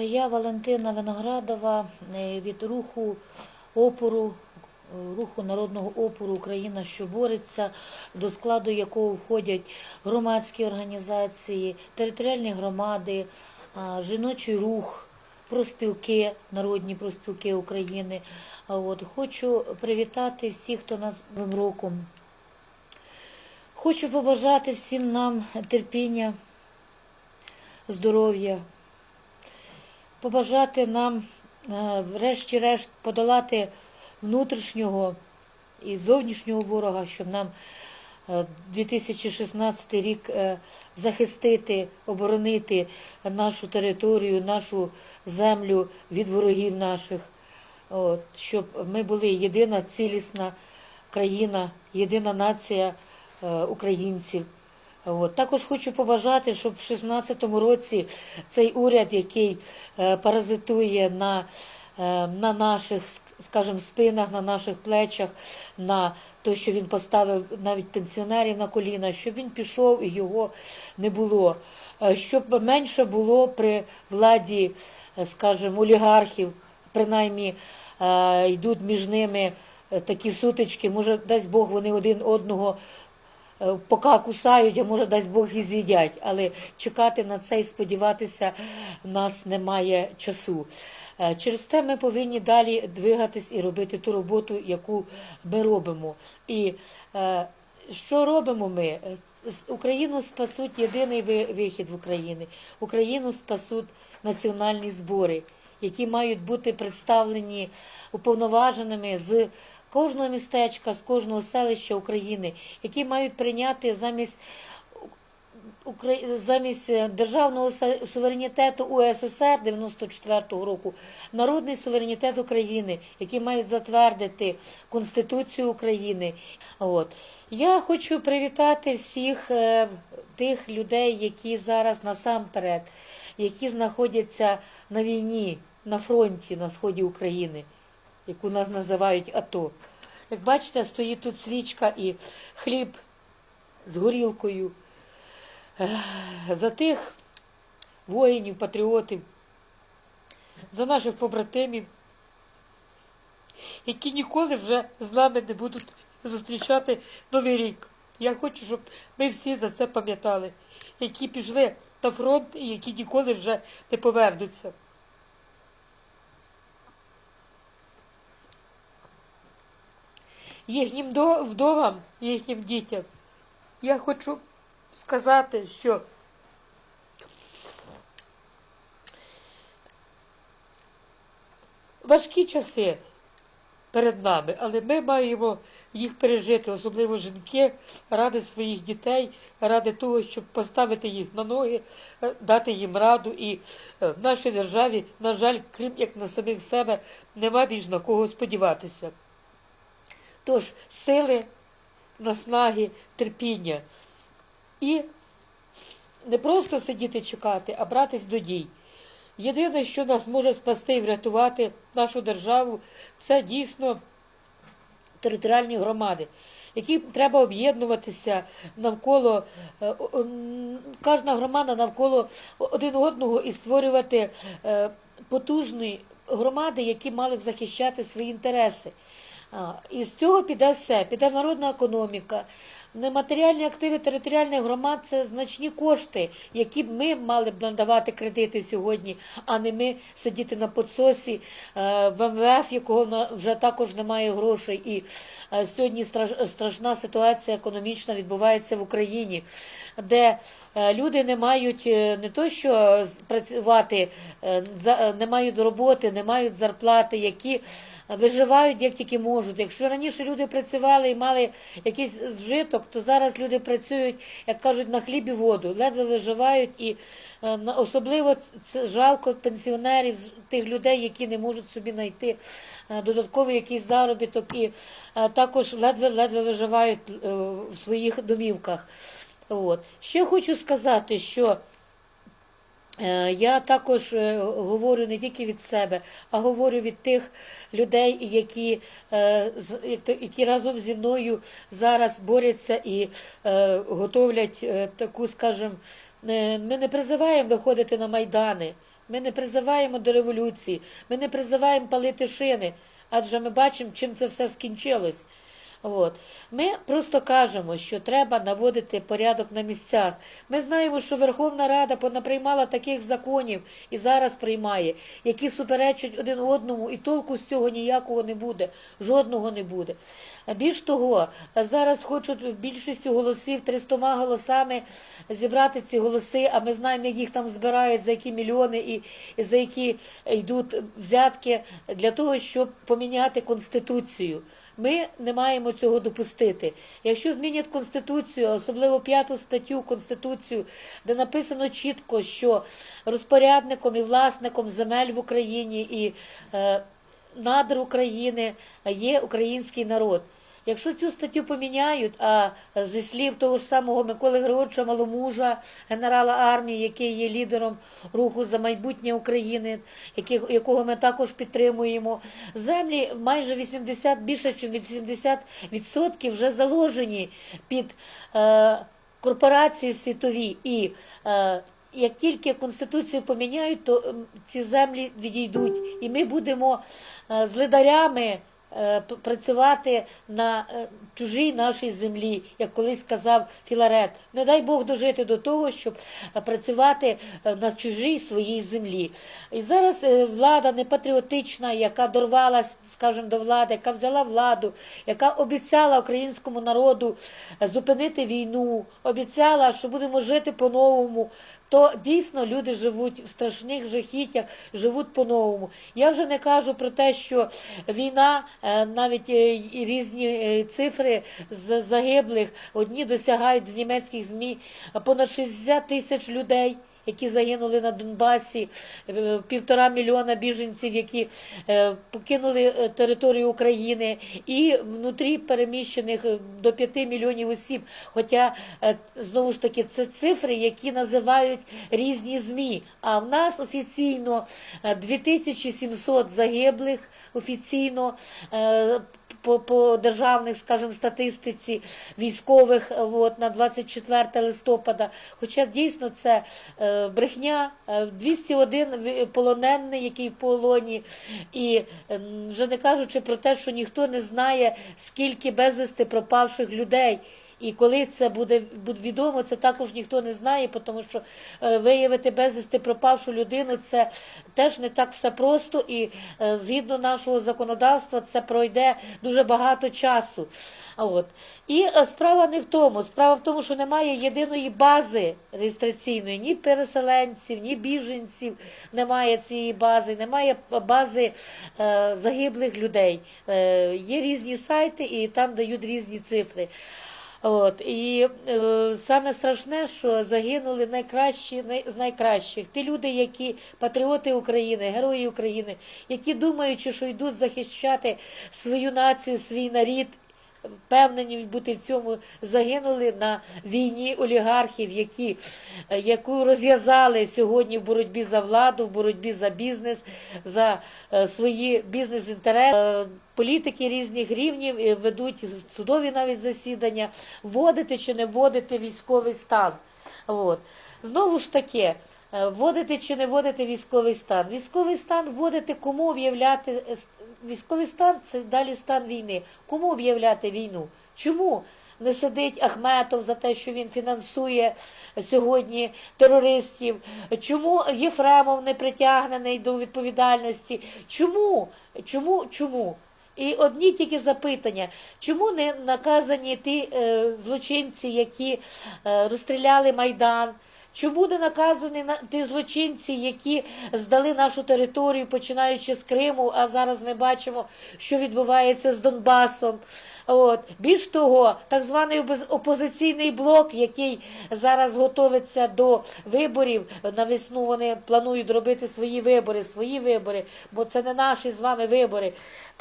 Я Валентина Виноградова е, від руху опору, е, руху народного опору Україна, що бореться, до складу якого входять громадські організації, територіальні громади, жіночий рух, профспілки, народні профспілки України. От хочу привітати всіх, хто нас Новим роком. Хочу побажати всім нам терпіння, здоров'я, побажати нам, е, врешті-решт, подолати внутрішнього і зовнішнього ворога, щоб нам е, 2016 рік е, захистити, оборонити нашу територію, нашу землю від ворогів наших, От, щоб ми були єдина цілісна країна, єдина нація е, українців. От. Також хочу побажати, щоб в 2016 році цей уряд, який е, паразитує на, е, на наших, скажімо, спинах, на наших плечах, на те, що він поставив навіть пенсіонерів на коліна, щоб він пішов і його не було. Е, Щоб менше було при владі, скажімо, олігархів, принаймні йдуть між ними такі сутички, може, дасть Бог, вони один одного поки кусають, а може дасть Бог і з'їдять. Але чекати на це і сподіватися в нас немає часу. Е, Через те ми повинні далі двигатись і робити ту роботу, яку ми робимо. І е, що робимо ми? Е, Україну спасуть єдиний ви- вихід в Україні. Україну спасуть національні збори, які мають бути представлені уповноваженими з кожного містечка, з кожного селища України, які мають прийняти замість Укра- замість е, державного суверенітету УССР 94-го року народний суверенітет України, який мають затвердити Конституцію України. От. Я хочу привітати всіх е, тих людей, які зараз насамперед, які знаходяться на війні, на фронті на сході України, яку нас називають АТО. Як бачите, стоїть тут свічка і хліб з горілкою за тих воїнів, патріотів, за наших побратимів, які ніколи вже з нами не будуть зустрічати Новий рік. Я хочу, щоб ми всі за це пам'ятали, які пішли на фронт і які ніколи вже не повернуться. Їхнім до- вдовам, їхнім дітям. Я хочу сказати, що важкі часи перед нами, але ми маємо їх пережити, особливо жінки, ради своїх дітей, ради того, щоб поставити їх на ноги, е, дати їм раду. І е, в нашій державі, на жаль, крім як на самих себе, нема більш на кого сподіватися. Тож сили, наснаги, терпіння. І не просто сидіти чекати, а братись до дій. Єдине, що нас може спасти і врятувати нашу державу, це дійсно територіальні громади, які треба об'єднуватися навколо е, кожна громада навколо один одного і створювати е, потужні громади, які мали б захищати свої інтереси. І з цього піде все, піде народна економіка. Нематеріальні активи територіальних громад це значні кошти, які б ми мали б надавати кредити сьогодні, а не ми сидіти на подсосі е, в МВФ, якого вже також немає грошей. І е, сьогодні страш- страшна ситуація економічна відбувається в Україні, де люди не мають е, не то, що працювати, е, е, не мають роботи, не мають зарплати, які виживають як тільки можуть. Якщо раніше люди працювали і мали якийсь вжиток, то зараз люди працюють, як кажуть, на хліб і воду, ледве виживають і е, особливо це жалко пенсіонерів, тих людей, які не можуть собі знайти е, додатковий якийсь заробіток і е, також ледве-ледве виживають е, в своїх домівках. От. Ще хочу сказати, що Е, Я також е, говорю не тільки від себе, а говорю від тих людей, які, е, які разом зі мною зараз борються і готовлять таку, скажімо, ми не призиваємо виходити на майдани. Ми не призиваємо до революції, ми не призиваємо палити шини, адже ми бачимо, чим це все скінчилось. От. Ми просто кажемо, що треба наводити порядок на місцях. Ми знаємо, що Верховна Рада понаприймала таких законів і зараз приймає, які суперечать один одному, і толку з цього ніякого не буде, жодного не буде. Більш того, зараз хочуть більшістю голосів 300 голосами зібрати ці голоси, а ми знаємо, як їх там збирають, за які мільйони і, за які йдуть взятки для того, щоб поміняти конституцію. Ми не маємо цього допустити. Якщо змінять конституцію, особливо п'яту статтю Конституцію, де написано чітко, що розпорядником і власником земель в Україні і е, надр України є український народ. Якщо цю статтю поміняють, а зі слів того ж самого Миколи Григоровича Маломужа, генерала армії, який є лідером руху за майбутнє України, якого ми також підтримуємо, землі майже 80, більше ніж 80% вже заложені під е, корпорації світові. І е, як тільки конституцію поміняють, то ці землі відійдуть, і ми будемо е, з лидарями працювати на е, чужій нашій землі, як колись сказав Філарет. Не дай Бог дожити до того, щоб е, працювати е, на чужій своїй землі. І зараз е, влада непатріотична, яка дорвалась, скажімо, до влади, яка взяла владу, яка обіцяла українському народу е, зупинити війну, обіцяла, що будемо жити по-новому. То дійсно люди живуть в страшних жахіттях, живуть по-новому. Я вже не кажу про те, що війна, е, навіть е, різні е, цифри з загиблих, одні досягають з німецьких ЗМІ понад 60 тисяч людей. Які загинули на Донбасі, е, півтора мільйона біженців, які е, покинули е, територію України, і внутрі переміщених до 5 мільйонів осіб. Хоча знову ж таки це цифри, які називають різні ЗМІ. А в нас офіційно е, 2700 загиблих офіційно. Е, по, по державних, скажімо, статистиці військових е, от, на 24 листопада. Хоча дійсно це е, брехня, Е, 201 полонений, який в полоні, і е, вже не кажучи про те, що ніхто не знає, скільки безвісти пропавших людей. І коли це буде, відомо, це також ніхто не знає, тому що е, виявити безвісти пропавшу людину це теж не так все просто, і е, згідно нашого законодавства це пройде дуже багато часу. От. І е, справа не в тому. Справа в тому, що немає єдиної бази реєстраційної, ні переселенців, ні біженців, немає цієї бази, немає бази загиблих людей. Є різні сайти, і там дають різні цифри. От і е, саме страшне, що загинули найкращі най, з найкращих. Ті люди, які патріоти України, герої України, які думаючи, що йдуть захищати свою націю, свій нарід. Впевнені бути в цьому загинули на війні олігархів, які, е, яку розв'язали сьогодні в боротьбі за владу, в боротьбі за бізнес, за е, свої бізнес-інтереси. Е, Політики різних рівнів ведуть судові навіть засідання, вводити чи не вводити військовий стан. От. Знову ж таки, вводити чи не вводити військовий стан. Військовий стан вводити кому об'являти військовий стан це далі стан війни. Кому об'являти війну? Чому? Не сидить Ахметов за те, що він фінансує сьогодні терористів. Чому Єфремов не притягнений до відповідальності? Чому? Чому? Чому? І одні тільки запитання, чому не наказані ті е, злочинці, які е, розстріляли Майдан? Чому буде наказані на ті злочинці, які здали нашу територію, починаючи з Криму, а зараз ми бачимо, що відбувається з Донбасом? От більш того, так званий опоз- опозиційний блок, який зараз готовиться до виборів на весну. Вони планують робити свої вибори, свої вибори, бо це не наші з вами вибори,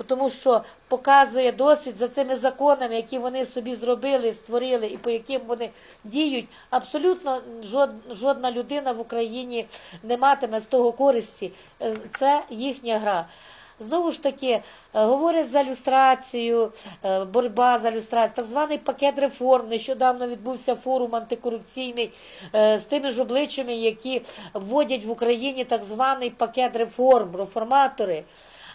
тому що показує досвід за цими законами, які вони собі зробили, створили, і по яким вони діють. Абсолютно жод- жодна людина в Україні не матиме з того користі. Е, Це їхня гра. Знову ж таки е, говорять за люстрацію, е, боротьба за люстрацію, так званий пакет реформ. Нещодавно відбувся форум антикорупційний е, з тими ж обличчями, які вводять в Україні так званий пакет реформ, реформатори.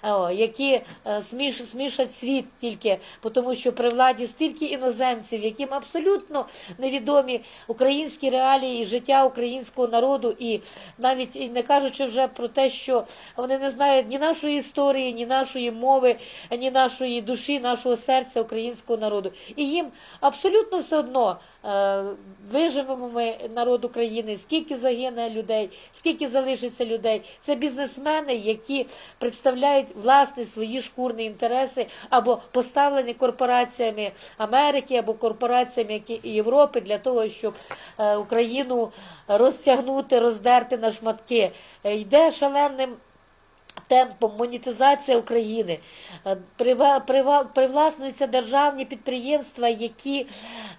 О, які е, сміш, смішать світ тільки, тому що при владі стільки іноземців, яким абсолютно невідомі українські реалії і життя українського народу, і навіть не кажучи вже про те, що вони не знають ні нашої історії, ні нашої мови, ні нашої душі, нашого серця українського народу. І їм абсолютно все одно. е, Виживемо ми народ України, скільки загине людей, скільки залишиться людей. Це бізнесмени, які представляють власне свої шкурні інтереси або поставлені корпораціями Америки або корпораціями Європи для того, щоб е, Україну розтягнути, роздерти на шматки. Е, Йде шаленим темпом монетизація України. Е, Привласнюються державні підприємства, які,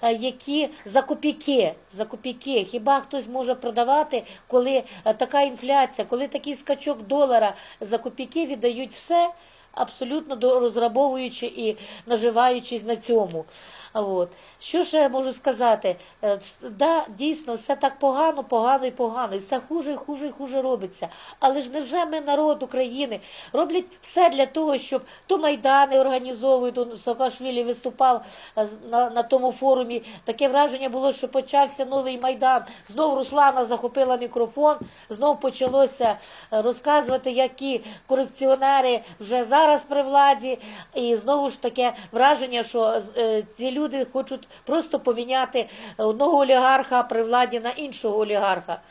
е, які за копійки, за копійки. Хіба хтось може продавати, коли е, така інфляція, коли такий скачок долара за копійки віддають все, абсолютно розграбовуючи і наживаючись на цьому. От. Що ще я можу сказати? Е, Да, дійсно, все так погано, погано і погано, і все хуже і хуже і хуже робиться. Але ж невже ми, народ України, роблять все для того, щоб то майдани організовують, он Саакашвілі виступав е, на, на тому форумі. Таке враження було, що почався новий майдан. Знов Руслана захопила мікрофон, знов почалося е, розказувати, які корекціонери вже зараз при владі. І знову ж таке враження, що е, ці люди хочуть просто поміняти одного олігарха при владі на іншого олігарха.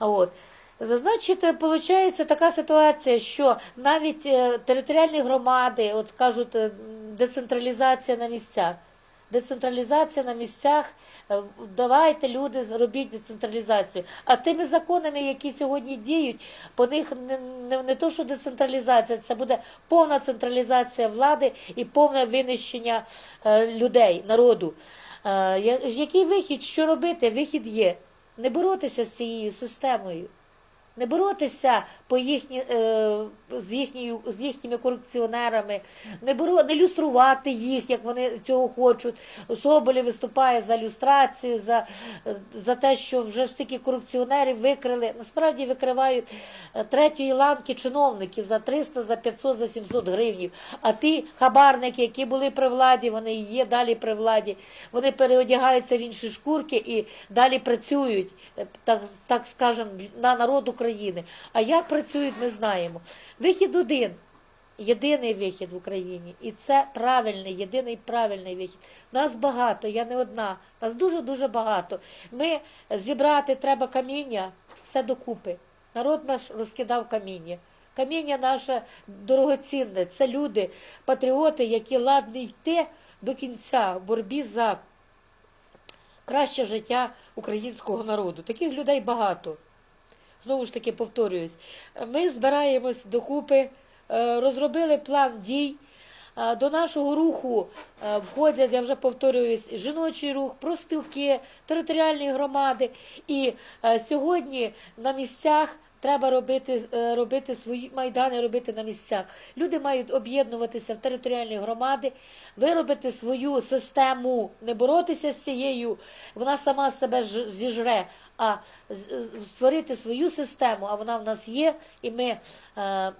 От. Значить, виходить така ситуація, що навіть е, територіальні громади, от кажуть, е, децентралізація на місцях. Децентралізація на місцях, е, давайте люди робіть децентралізацію. А тими законами, які сьогодні діють, по них не, не, не то, що децентралізація, це буде повна централізація влади і повне винищення е, людей, народу. Е, який вихід? Що робити? Вихід є. Не боротися з цією системою. Не боротися по їхні, е, з, їхньою, з їхніми корупціонерами, не, боро, не люструвати їх, як вони цього хочуть. Соболєв виступає за люстрацію, за, за те, що вже стільки корупціонерів викрили. Насправді викривають е, третьої ланки чиновників за 300, за 500, за 700 гривнів. А ті хабарники, які були при владі, вони є далі при владі. Вони переодягаються в інші шкурки і далі працюють, е, так, так скажемо, на народ України. А як працюють, ми знаємо. Вихід один. Єдиний вихід в Україні, і це правильний, єдиний правильний вихід. Нас багато, я не одна, нас дуже-дуже багато. Ми зібрати треба каміння, все докупи. Народ наш розкидав каміння. Каміння наше дорогоцінне. Це люди, патріоти, які ладні йти до кінця в боротьбі за краще життя українського народу. Таких людей багато. Знову ж таки повторююсь, ми збираємось докупи, е, розробили план дій. Е, До нашого руху е, входять, я вже повторююсь, жіночий рух, профспілки, територіальні громади. І сьогодні на місцях треба робити, робити свої майдани, робити на місцях. Люди мають об'єднуватися в територіальні громади, виробити свою систему, не боротися з цією, вона сама себе зіжре, а створити свою систему, а вона в нас є, і ми. е,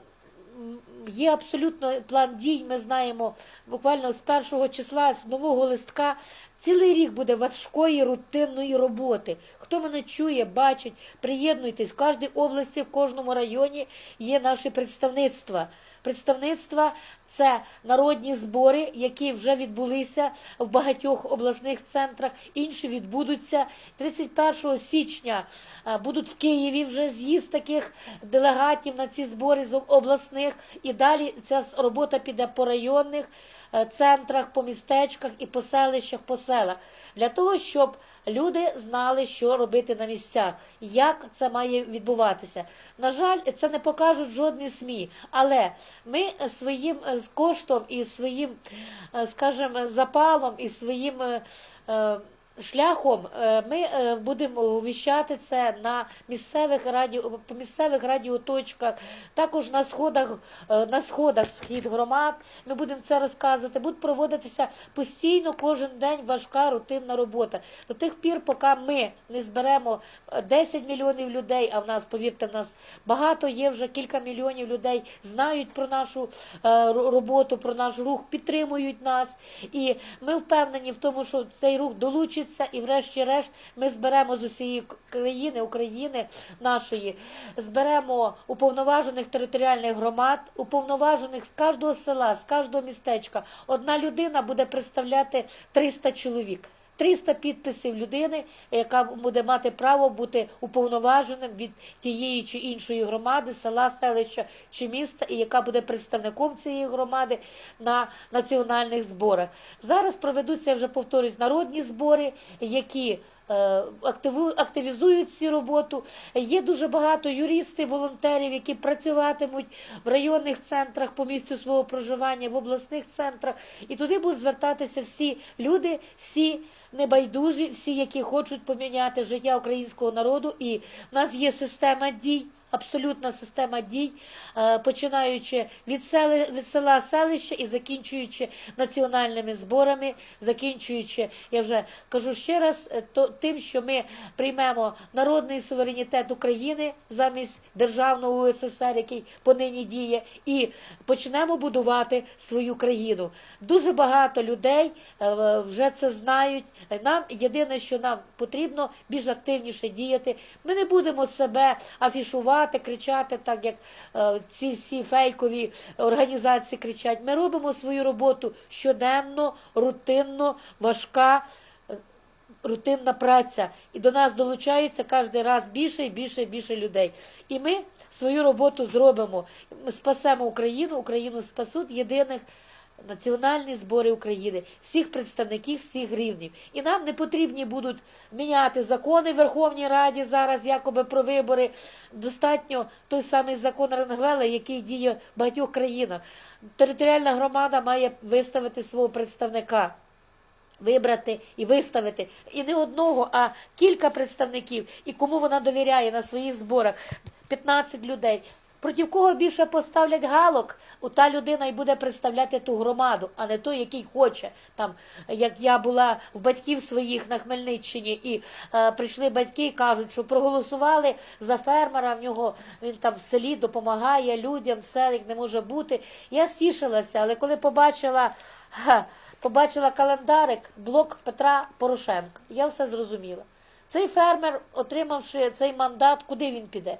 Є абсолютно план дій. Ми знаємо буквально з першого числа, з нового листка. Цілий рік буде важкої рутинної роботи. Хто мене чує, бачить, приєднуйтесь. В кожній області, в кожному районі є наші представництва. Представництва це народні збори, які вже відбулися в багатьох обласних центрах. Інші відбудуться 31 січня. е, Будуть в Києві вже з'їзд таких делегатів на ці збори з обласних. І далі ця робота піде по районних е, центрах, по містечках і по селищах, по селах, для того, щоб люди знали, що робити на місцях, як це має відбуватися. На жаль, це не покажуть жодні СМІ, але ми е, своїм е, коштом і своїм, е, скажімо, запалом і своїм. Шляхом е, ми е, будемо віщати це на місцевих радіо по місцевих радіоточках, також на сходах, е, на сходах схід громад. Ми будемо це розказувати. Буде проводитися постійно кожен день важка рутинна робота. До тих пір, поки ми не зберемо е, 10 мільйонів людей, а в нас, повірте, в нас багато є вже кілька мільйонів людей, знають про нашу роботу, про наш рух, підтримують нас. І ми впевнені в тому, що цей рух долучиться, і врешті-решт ми зберемо з усієї країни, України нашої, зберемо уповноважених територіальних громад, уповноважених з кожного села, з кожного містечка. Одна людина буде представляти 300 чоловік. 300 підписів людини, яка буде мати право бути уповноваженим від тієї чи іншої громади, села, селища чи міста, і яка буде представником цієї громади на національних зборах. Зараз проведуться, я вже повторюсь, народні збори, які е, активізують цю роботу. Є дуже багато юристів, волонтерів, які працюватимуть в районних центрах по місцю свого проживання, в обласних центрах. І туди будуть звертатися всі люди, всі небайдужі, всі, які хочуть поміняти життя українського народу. І в нас є система дій. Абсолютна система дій, е, починаючи від сели від села селища і закінчуючи національними зборами, закінчуючи, я вже кажу ще раз, е, то тим, що ми приймемо народний суверенітет України замість державного УССР, який понині діє, і почнемо будувати свою країну. Дуже багато людей е, вже це знають. Нам єдине, що нам потрібно більш активніше діяти. Ми не будемо себе афішувати, кричати, так як е, ці всі фейкові організації кричать. Ми робимо свою роботу щоденно, рутинно, важка. е, Рутинна праця, і до нас долучаються кожен раз більше і більше і більше людей. І ми свою роботу зробимо. Ми спасемо Україну, Україну спасуть єдиних національні збори України, всіх представників, всіх рівнів. І нам не потрібні будуть міняти закони в Верховній Раді зараз, якоби про вибори. Достатньо той самий закон Ренгвела, який діє в багатьох країнах. Територіальна громада має виставити свого представника. Вибрати і виставити і не одного, а кілька представників, і кому вона довіряє на своїх зборах 15 людей. Проти кого більше поставлять галок, у та людина і буде представляти ту громаду, а не той, який хоче. Там, як я була в батьків своїх на Хмельниччині, і е, прийшли батьки і кажуть, що проголосували за фермера. В нього він там в селі допомагає людям, все як не може бути. Я стішилася, але коли побачила. Побачила календарик, блок Петра Порошенка. Я все зрозуміла. Цей фермер, отримавши цей мандат, куди він піде?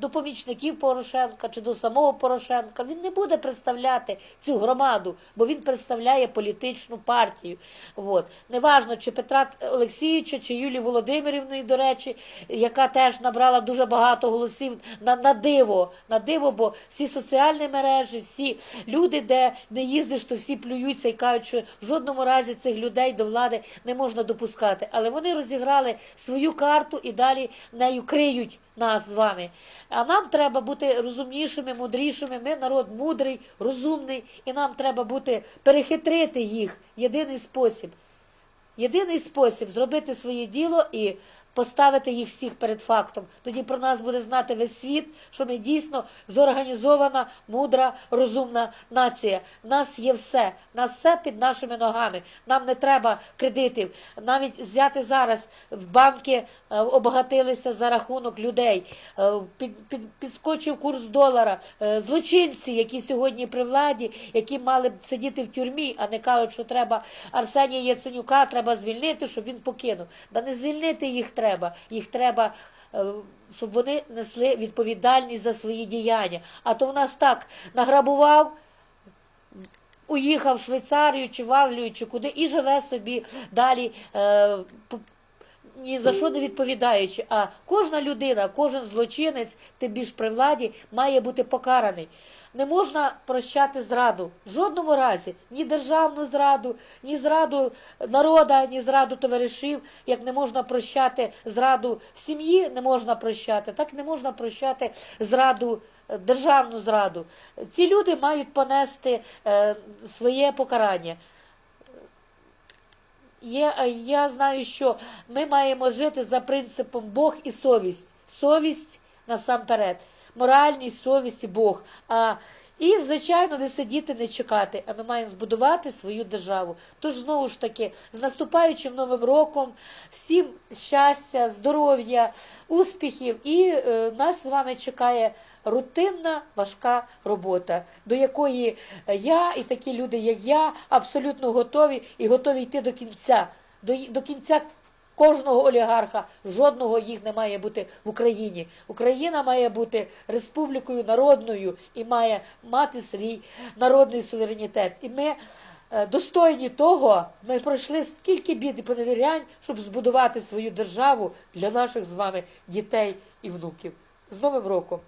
До помічників Порошенка чи до самого Порошенка. Він не буде представляти цю громаду, бо він представляє політичну партію. От. Неважно, чи Петра Олексійовича, чи Юлії Володимирівної, до речі, яка теж набрала дуже багато голосів на, на диво. На диво, бо всі соціальні мережі, всі люди, де не їздиш, то всі плюються і кажуть, що в жодному разі цих людей до влади не можна допускати. Але вони розіграли свою карту і далі нею криють нас з вами. А нам треба бути розумнішими, мудрішими. Ми народ мудрий, розумний, і нам треба бути перехитрити їх. Єдиний спосіб. Єдиний спосіб зробити своє діло і поставити їх всіх перед фактом. Тоді про нас буде знати весь світ, що ми дійсно зорганізована, мудра, розумна нація. В нас є все, нас все під нашими ногами. Нам не треба кредитів. Навіть взяти зараз в банки е, обагатилися за рахунок людей. Е, Під, під, підскочив курс долара. Е, Злочинці, які сьогодні при владі, які мали б сидіти в тюрмі, а не кажуть, що треба Арсенія Яценюка треба звільнити, щоб він покинув. Да не звільнити їх треба. Їх треба. е, Щоб вони несли відповідальність за свої діяння. А то в нас так награбував, уїхав в Швейцарію чи в Англію, чи куди, і живе собі далі. Е, ні за що не відповідаючи. А кожна людина, кожен злочинець, тим більш при владі, має бути покараний. Не можна прощати зраду в жодному разі ні державну зраду, ні зраду народа, ні зраду товаришів. Як не можна прощати зраду в сім'ї, не можна прощати, так не можна прощати зраду. е, Державну зраду. Ці люди мають понести е, своє покарання. Є, е, я знаю, що ми маємо жити за принципом Бог і совість. Совість насамперед, моральність, совість і Бог. А, і, звичайно, не сидіти, не чекати, а ми маємо збудувати свою державу. Тож, знову ж таки, з наступаючим новим роком, всім щастя, здоров'я, успіхів, і е, нас з вами чекає рутинна важка робота, до якої я і такі люди, як я, абсолютно готові і готові йти до кінця. До, до кінця кожного олігарха, жодного їх не має бути в Україні. Україна має бути республікою народною і має мати свій народний суверенітет. І ми е, достойні того, ми пройшли стільки бід і поневірянь, щоб збудувати свою державу для наших з вами дітей і внуків. З Новим роком!